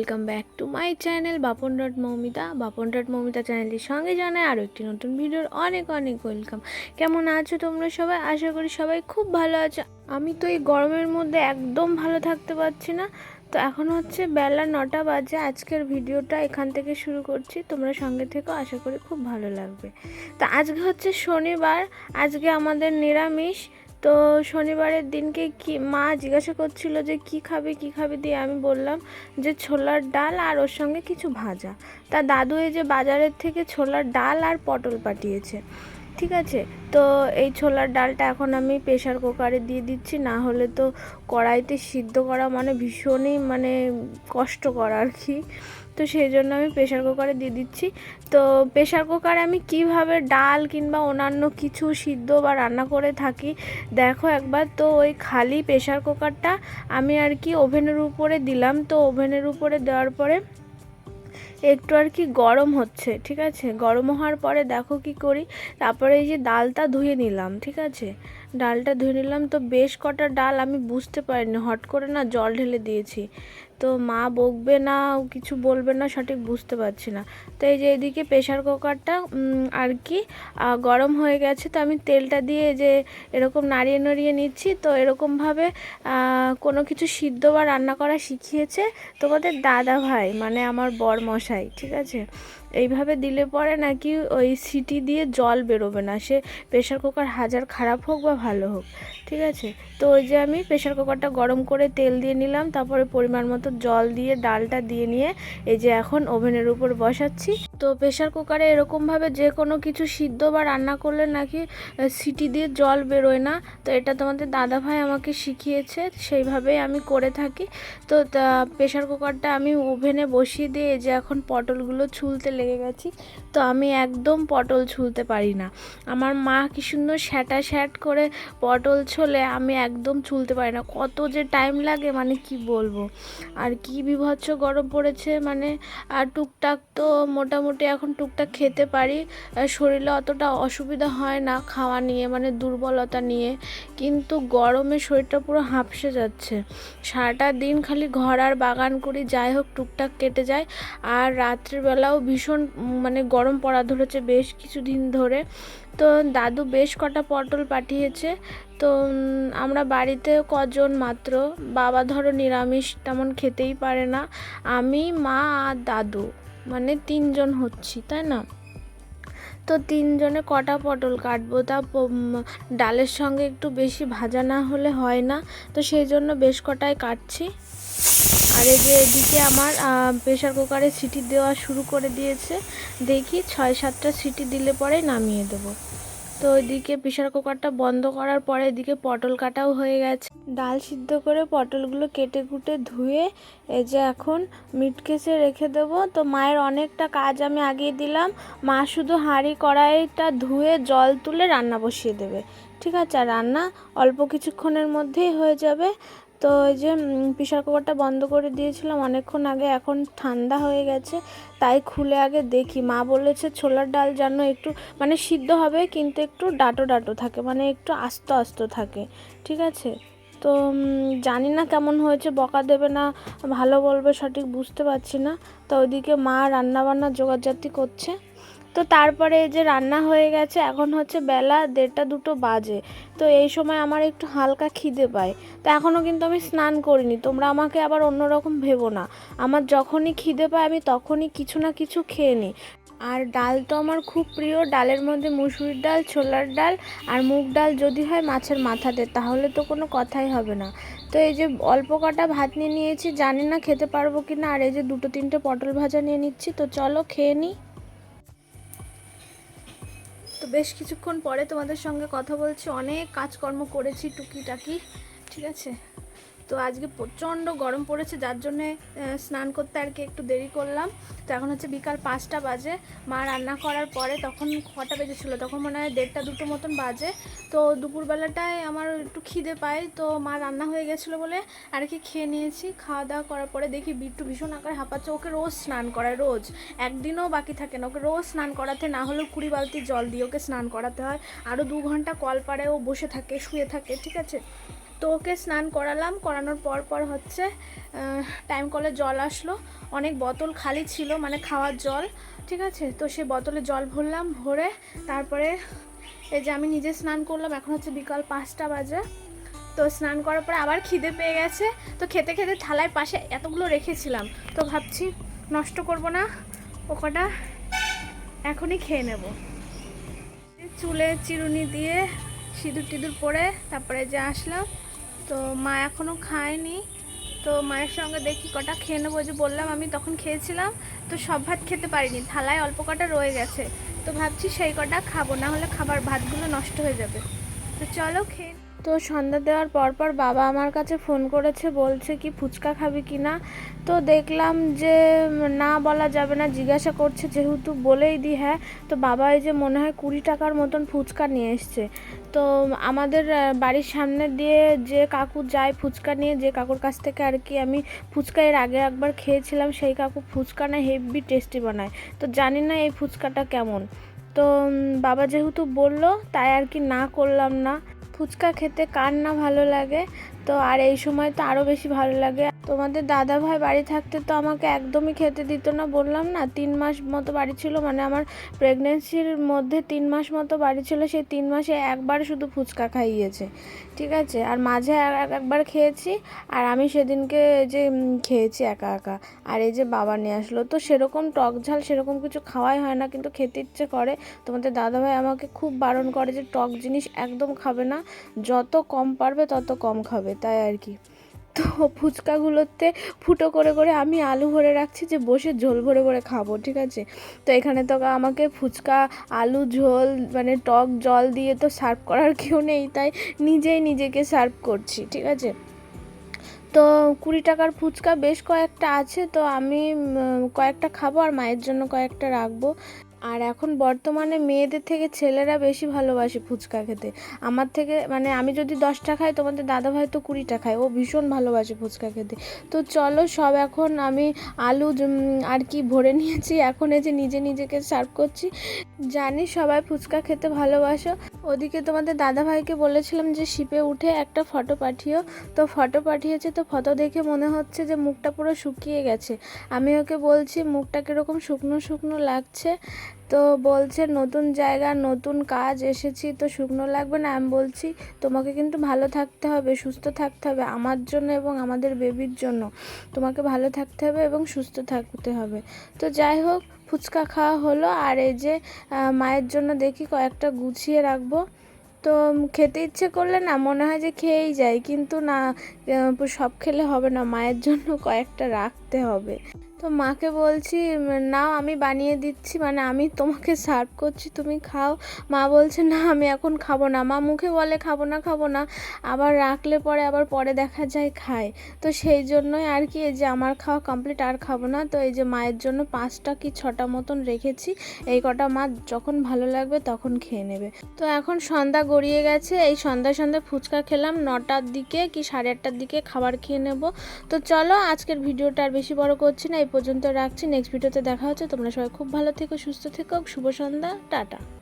Welcome back to my channel Bapon dot Moumita. Bapon dot Moumita চ্যানেলটির সঙ্গে জানাই আরও একটি নতুন ভিডিওর অনেক অনেক ওয়েলকাম। কেমন আছো তোমরা সবাই? আশা করি সবাই খুব ভালো আছো। আমি তো এই গরমের মধ্যে একদম ভালো থাকতে পারছি না। তো এখন হচ্ছে বেলা নটা বাজে। আজকের ভিডিওটা এখান থেকে শুরু করছি। তোমরা সঙ্গে থেকেও আশা করি খুব ভালো লাগবে। তো আজকে হচ্ছে শনিবার। আজকে আমাদের নিরামিষ। তো শনিবারের দিনকে কি মা জিজ্ঞাসা করছিল যে কি খাবে কি খাবে দিয়ে আমি বললাম যে ছোলার ডাল আর ওর সঙ্গে কিছু ভাজা। তা দাদু এই যে বাজারের থেকে ছোলার ডাল আর পটল পাঠিয়েছে। ঠিক আছে? তো এই ছোলার ডালটা এখন আমি প্রেশার কুকারে দিয়ে দিচ্ছি, না হলে তো কড়াইতে সিদ্ধ করা মানে ভীষণই মানে কষ্টকর আর কি। তো সেই জন্য আমি প্রেশার কুকারে দিয়ে দিচ্ছি। তো প্রেশার কুকারে আমি কীভাবে ডাল কিংবা অন্যান্য কিছু সিদ্ধ বা রান্না করে থাকি, দেখো একবার। তো ওই খালি প্রেশার কুকারটা আমি আর কি ওভেনের উপরে দিলাম। তো ওভেনের উপরে দেওয়ার পরে একটু আর কি গরম হচ্ছে, ঠিক আছে? গরম হওয়ার পরে দেখো কি করি, তারপরে এই যে ডালটা ধুয়ে নিলাম, ঠিক আছে? ডালটা ধুয়ে নিলাম। তো বেশ কটা ডাল আমি বুঝতে পারিনি, হট করে না জল ঢেলে দিয়েছি। তো মা বকবে না কিছু বলবে না, সঠিক বুঝতে পারছি না। তো এই যে এদিকে প্রেশার কুকারটা আর কি গরম হয়ে গেছে। তো আমি তেলটা দিয়ে যে এরকম নাড়িয়ে নড়িয়ে নিচ্ছি। তো এরকমভাবে কোনো কিছু সিদ্ধ বা রান্না করা শিখিয়েছে তোমাদের দাদা ভাই মানে আমার বর মশাই ঠিক আছে? এইভাবে দিলে পরে নাকি ওই সিটি দিয়ে জল বেরোবে না। সে প্রেশার কুকার হাজার খারাপ হোক বা ভালো হোক, ঠিক আছে? তো ওই যে আমি প্রেশার কুকারটা গরম করে তেল দিয়ে নিলাম, তারপরে পরিমাণ মতো জল দিয়ে, ডালটা দিয়ে নিয়ে এই যে এখন ওভেনের উপর বসাচ্ছি। তো প্রেশার কুকারে এরকমভাবে যে কোনো কিছু সিদ্ধ বা রান্না করলে নাকি সিটি দিয়ে জল বেরোয় না। তো এটা তোমাদের দাদা ভাই আমাকে শিখিয়েছে, সেইভাবেই আমি করে থাকি। তো প্রেশার কুকারটা আমি ওভেনে বসিয়ে দিয়ে যে এখন পটলগুলো ছুলতে লেগে গেছি, তো আমি একদম পটল ছুলতে পারি না। আমার মা কি সুন্দর স্যাটা স্যাট করে পটল ছোলে আমি একদম ছুলতে পারি না। কত যে টাইম লাগে মানে কি বলব? আর কি বিভৎস গরম পড়েছে মানে আর টুকটাক তো মোটামুটি এখন টুকটাক খেতে পারি। শরীরে অতটা অসুবিধা হয় না খাওয়া নিয়ে মানে দুর্বলতা নিয়ে। কিন্তু গরমে শরীরটা পুরো হাঁপসে যাচ্ছে। সারাটা দিন খালি ঘর আর বাগান করি, যাই হোক টুকটাক কেটে যায়। আর রাত্রিবেলাও ভীষণ উম, মানে গরম পড়া ধরেছে বেশ কিছুদিন ধরে। তো দাদু বেশ কটা পটল পাঠিয়েছে। তো আমরা বাড়িতে কজন মাত্র? বাবা ধরো নিরামিষ তেমন খেতেই পারে না। আমি মা আর দাদু মানে তিনজন হচ্ছি তাই না? তো তিনজনে কটা পটল কাটবো? তা ডালের সঙ্গে একটু বেশি ভাজা না হলে হয় না। তো সেই জন্য বেশ কটাই কাটছি। আর এই যে এদিকে আমার প্রেশার কুকারে সিটি দেওয়া শুরু করে দিয়েছে। দেখি ছয় সাতটা সিটি দিলে পরে নামিয়ে দেবো। তো ওইদিকে প্রেশার কুকারটা বন্ধ করার পরে এদিকে পটল কাটাও হয়ে গেছে। ডাল সিদ্ধ করে পটলগুলো কেটে কুটে ধুয়ে এই যে এখন মিটকেসে রেখে দেবো। তো মায়ের অনেকটা কাজ আমি আগিয়ে দিলাম। মা শুধু হাঁড়ি কড়াইটা ধুয়ে জল তুলে রান্না বসিয়ে দেবে। ঠিক আছে রান্না অল্প কিছুক্ষণের মধ্যেই হয়ে যাবে। তো ওই যে প্রেশার কুকারটা বন্ধ করে দিয়েছিলাম অনেকক্ষণ আগে, এখন ঠান্ডা হয়ে গেছে, তাই খুলে আগে দেখি। মা বলেছে ছোলার ডাল যেন একটু মানে সিদ্ধ হবে কিন্তু একটু ডাটো ডাটো থাকে মানে একটু আস্ত আস্ত থাকে, ঠিক আছে? তো জানি না কেমন হয়েছে, বকা দেবে না, ভালো বলবে, সঠিক বুঝতে পারছি না। তো ওইদিকে মা রান্না বান্না জোগাড়জাতি করছে। তো তারপরে যে রান্না হয়ে গেছে, এখন হচ্ছে বেলা দেড়টা দুটো বাজে। তো এই সময় আমার একটু হালকা খিদে পায়। তো এখনও কিন্তু আমি স্নান করিনি, তোমরা আমাকে আবার অন্যরকম ভেবো না। আমার যখনই খিদে পায় আমি তখনই কিছু না কিছু খেয়ে নিই। আর ডাল তো আমার খুব প্রিয়, ডালের মধ্যে মুসুরির ডাল, ছোলার ডাল আর মুগ ডাল যদি হয় মাছের মাথাতে, তাহলে তো কোনো কথাই হবে না। তো এই যে অল্প কটা ভাত নিয়ে নিয়েছি, জানি না খেতে পারব কি না আর এই যে দুটো তিনটে পটল ভাজা নিয়ে নিচ্ছি, তো চলো খেয়ে নিই। তো বেশ কিছুক্ষণ পরে তোমাদের সঙ্গে কথা বলছি অনেক কাজকর্ম করেছি টুকিটাকি ঠিক আছে? তো আজকে প্রচণ্ড গরম পড়েছে, যার জন্যে স্নান করতে আর কি একটু দেরি করলাম। তো এখন হচ্ছে বিকাল পাঁচটা বাজে। মা রান্না করার পরে তখন কটা বেজেছিলো, তখন মনে হয় দেড়টা দুটো মতন বাজে। তো দুপুরবেলাটায় আমার একটু খিদে পায়, তো মা রান্না হয়ে গেছিল বলে আর কি খেয়ে নিয়েছি। খাওয়া দাওয়া করার পরে দেখি বিট্টু ভীষণ আকারে হাঁপাচ্ছে, ওকে রোজ স্নান করায়, রোজ। একদিনও বাকি থাকে না, ওকে রোজ স্নান করাতে না হলেও কুড়ি বালতি জল দিয়ে ওকে স্নান করাতে হয়। আরও দু ঘণ্টা কল পাড়ে ও বসে থাকে, শুয়ে থাকে, ঠিক আছে? তো ওকে স্নান করালাম, করানোর পর পর হচ্ছে টাইম কলে জল আসলো। অনেক বোতল খালি ছিল মানে খাওয়ার জল, ঠিক আছে? তো সে বোতলে জল ভরলাম, ভরে তারপরে এই যে আমি নিজে স্নান করলাম, এখন হচ্ছে বিকাল পাঁচটা বাজে। তো স্নান করার পরে আবার খিদে পেয়ে গেছে। তো খেতে খেতে থালায় পাশে এতগুলো রেখেছিলাম। তো ভাবছি নষ্ট করব না ও কটা এখনই খেয়ে নেব। চুলে চিরুনি দিয়ে সিঁদুর টিঁদুর পরে তারপরে যে আসলাম তো মা এখনও খায়নি। তো মায়ের সঙ্গে দেখি কটা খেয়ে নেব যে বললাম, আমি তখন খেয়েছিলাম, তো সব ভাত খেতে পারিনি। থালায় অল্প কটা রয়ে গেছে, তো ভাবছি সেই কটা খাব, না হলে খাবার ভাতগুলো নষ্ট হয়ে যাবে। তো চলো খেয়ে তো সন্ধ্যা দেওয়ার পর পর বাবা আমার কাছে ফোন করেছে, বলছে কি, ফুচকা খাবি কি না? তো দেখলাম যে না বলা যাবে না, জিজ্ঞাসা করছে যেহেতু বলেই দি হ্যাঁ। তো বাবা এই যে মনে হয় কুড়ি টাকার মতন ফুচকা নিয়ে এসছে। তো আমাদের বাড়ির সামনে দিয়ে যে কাকু যায় ফুচকা নিয়ে, যে কাকুর কাছ থেকে আর কি আমি ফুচকা এর আগে একবার খেয়েছিলাম, সেই কাকু ফুচকা না হেভি টেস্টি বানায়। তো জানি না এই ফুচকাটা কেমন। তো বাবা যেহেতু বলল, তাই আর কি না করলাম না। ফুচকা খেতে কার না ভালো লাগে? তো আর এই সময় তো আরও বেশি ভালো লাগে। তোমাদের দাদা ভাই বাড়ি থাকতে তো আমাকে একদমই খেতে দিত না, বললাম না, তিন মাস মতো বাড়ি ছিল মানে আমার প্রেগনেন্সির মধ্যে তিন মাস মতো বাড়ি ছিল, সেই তিন মাসে একবার শুধু ফুচকা খাইয়েছে, ঠিক আছে? আর মাঝে একবার খেয়েছি, আর আমি সেদিনকে যে খেয়েছি একা একা। আর এই যে বাবা নিয়ে আসলো, তো সেরকম টক ঝাল, সেরকম কিছু খাওয়াই হয় না, কিন্তু খেতে ইচ্ছে করে। তোমাদের দাদাভাই আমাকে খুব বারণ করে যে টক জিনিস একদম খাবে না, যত কম পারবে তত কম খাবে। তাই আর কি। তো ফুচকাগুলোতে ফুটো করে করে আমি আলু ভরে রাখছি যে বসে ঝোল ভরে ভরে খাব, ঠিক আছে? তো এখানে তো আমাকে ফুচকা, আলু, ঝোল মানে টক, জল দিয়ে তো সার্ভ করার কেউ নেই, তাই নিজেই নিজেকে সার্ভ করছি, ঠিক আছে? তো কুড়ি টাকার ফুচকা বেশ কয়েকটা আছে, তো আমি কয়েকটা খাব আর মায়ের জন্য কয়েকটা রাখব। আর এখন বর্তমানে মেয়েদের থেকে ছেলেরা বেশি ভালোবাসে ফুচকা খেতে। আমার থেকে মানে আমি যদি দশটা খাই, তোমাদের দাদাভাই তো কুড়িটা খায়। ও ভীষণ ভালোবাসে ফুচকা খেতে। তো চলো সব এখন আমি আলু আর কি ভরে নিয়েছি। এখন এই যে নিজে নিজেকে সার্ভ করছি। জানি সবাই ফুচকা খেতে ভালোবাসো। ওদিকে তোমাদের দাদাভাইকে বলেছিলাম যে শিপে উঠে একটা ফটো পাঠিও। তো ফটো পাঠিয়েছে, তো ফটো দেখে মনে হচ্ছে যে মুখটা পুরো শুকিয়ে গেছে। আমি ওকে বলছি, মুখটা কীরকম শুকনো শুকনো লাগছে। তো বলছে, নতুন জায়গা, নতুন কাজ, এসেছি তো শুকনো লাগবে না? আমি বলছি, তোমাকে কিন্তু ভালো থাকতে হবে, সুস্থ থাকতে হবে, আমার জন্য এবং আমাদের বেবির জন্য। তোমাকে ভালো থাকতে হবে এবং সুস্থ থাকতে হবে। তো যাই হোক, ফুচকা খাওয়া হলো, আর এই যে মায়ের জন্য দেখি কয়েকটা গুছিয়ে রাখব। তো খেতে ইচ্ছে করলে না, মনে হয় যে খেয়েই যাই, কিন্তু না সব খেলে হবে না, মায়ের জন্য কয়েকটা রাখতে হবে। তো মাকে বলছি, নাও আমি বানিয়ে দিচ্ছি মানে আমি তোমাকে সার্ভ করছি, তুমি খাও। মা বলছে, না, আমি এখন খাব না। মা মুখে বলে, খাব না খাব না। আবার রাখলে পরে, আবার পরে দেখা যায় খায়। তো সেই জন্যই আর কি, এই যে আমার খাওয়া কমপ্লিট আর খাব না। তো এই যে মায়ের জন্য পাঁচটা কি ছটা মতন রেখেছি, এই কটা মা যখন ভালো লাগবে তখন খেয়ে নেবে। তো এখন সন্ধ্যা গড়িয়ে গেছে, এই সন্ধ্যা সন্ধ্যা ফুচকা খেলাম, নটার দিকে কি সাড়ে আটটার দিকে খাবার খেয়ে নেব। তো চলো, আজকের ভিডিওটা আর বেশি বড় করছি না, এই পর্যন্ত রাখছি। নেক্সট ভিডিওতে দেখা হচ্ছে। তোমরা সবাই খুব ভালো থেকো, সুস্থ থেকো। শুভ সন্ধ্যা। টাটা।